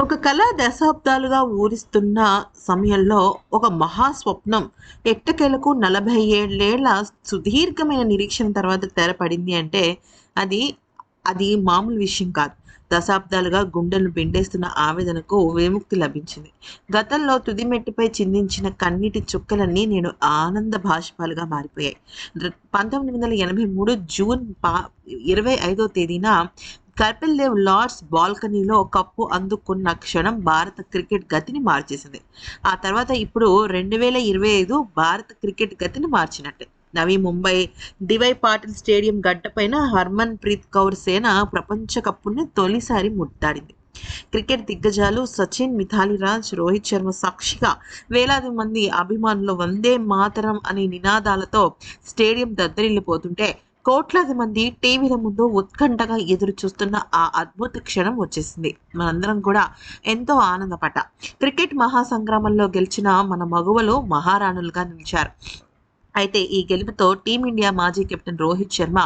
ఒక కళ దశాబ్దాలుగా ఊరిస్తున్న సమయంలో ఒక మహాస్వప్నం ఎట్టకేలకు నలభై ఏళ్ళేళ్ళ సుదీర్ఘమైన నిరీక్షణ తర్వాత తెరపడింది అంటే అది అది మామూలు విషయం కాదు. దశాబ్దాలుగా గుండెలను పిండేస్తున్న ఆవేదనకు విముక్తి లభించింది. గతంలో తుదిమెట్టుపై చిందించిన కన్నీటి చుక్కలన్నీ నేను ఆనంద భాషపాలుగా మారిపోయాయి. పంతొమ్మిది వందల ఎనభై మూడు జూన్ పా ఇరవై ఐదో తేదీన కపిల్ దేవ్ లార్డ్స్ బాల్కనీలో కప్పు అందుకున్న క్షణం భారత క్రికెట్ గతిని మార్చేసింది. ఆ తర్వాత ఇప్పుడు రెండు వేల ఇరవై ఐదు భారత క్రికెట్ గతిని మార్చినట్టే. Navi Mumbai D Y Patil stadium గడ్డపైన Harmanpreet Kaur సేన ప్రపంచ కప్పుని తొలిసారి ముట్టాడింది క్రికెట్ దిగ్గజాలు సచిన్ మిథాలి రాజ్ రోహిత్ శర్మ సాక్షిగా వేలాది మంది అభిమానులు వందే మాతరం అనే నినాదాలతో స్టేడియం దద్దరిల్లిపోతుంటే కోట్లాది మంది టీవీల ముందు ఉత్కంఠగా ఎదురు చూస్తున్న ఆ అద్భుత క్షణం వచ్చేసింది. మనందరం కూడా ఎంతో ఆనందపడ్డ. క్రికెట్ మహాసంగ్రామంలో గెలిచిన మన మగువలు మహారాణులుగా నిలిచారు. అయితే ఈ గెలుపుతో టీమిండియా మాజీ కెప్టెన్ రోహిత్ శర్మ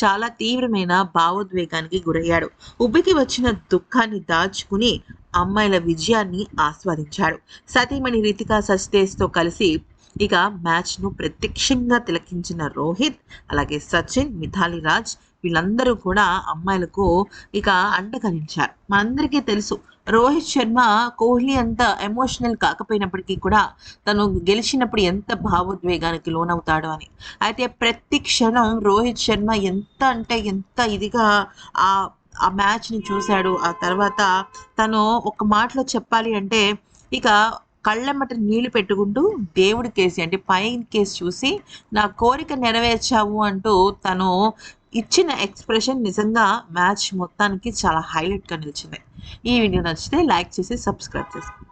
చాలా తీవ్రమైన భావోద్వేగానికి గురయ్యాడు. ఉబ్బికి వచ్చిన దుఃఖాన్ని దాచుకుని అమ్మాయిల విజయాన్ని ఆస్వాదించాడు. సతీమణి రితికా సస్దేశ్తో కలిసి ఇక మ్యాచ్ను ప్రత్యక్షంగా తిలకించిన రోహిత్ అలాగే సచిన్ మిథాలి రాజ్ వీళ్ళందరూ కూడా అమ్మాయిలకు ఇక అండగా మనందరికీ తెలుసు రోహిత్ శర్మ కోహ్లీ అంత ఎమోషనల్ కాకపోయినప్పటికీ కూడా తను గెలిచినప్పుడు ఎంత భావోద్వేగానికి లోనవుతాడో అని. అయితే ప్రతి క్షణం రోహిత్ శర్మ ఎంత అంటే ఎంత ఇదిగా ఆ ఆ మ్యాచ్ని చూశాడు. ఆ తర్వాత తను ఒక మాటలో చెప్పాలి అంటే ఇక కళ్ళెమ్మట నీళ్ళు పెట్టుకుంటూ దేవుడి కేసి అంటే పైన కేసు చూసి నా కోరిక నెరవేర్చావు అంటూ తను ఇచ్చిన ఎక్స్ప్రెషన్ నిజంగా మ్యాచ్ మొత్తానికి చాలా హైలైట్గా నిలిచింది. ఈ వీడియో నచ్చితే లైక్ చేసి సబ్స్క్రైబ్ చేసుకోండి.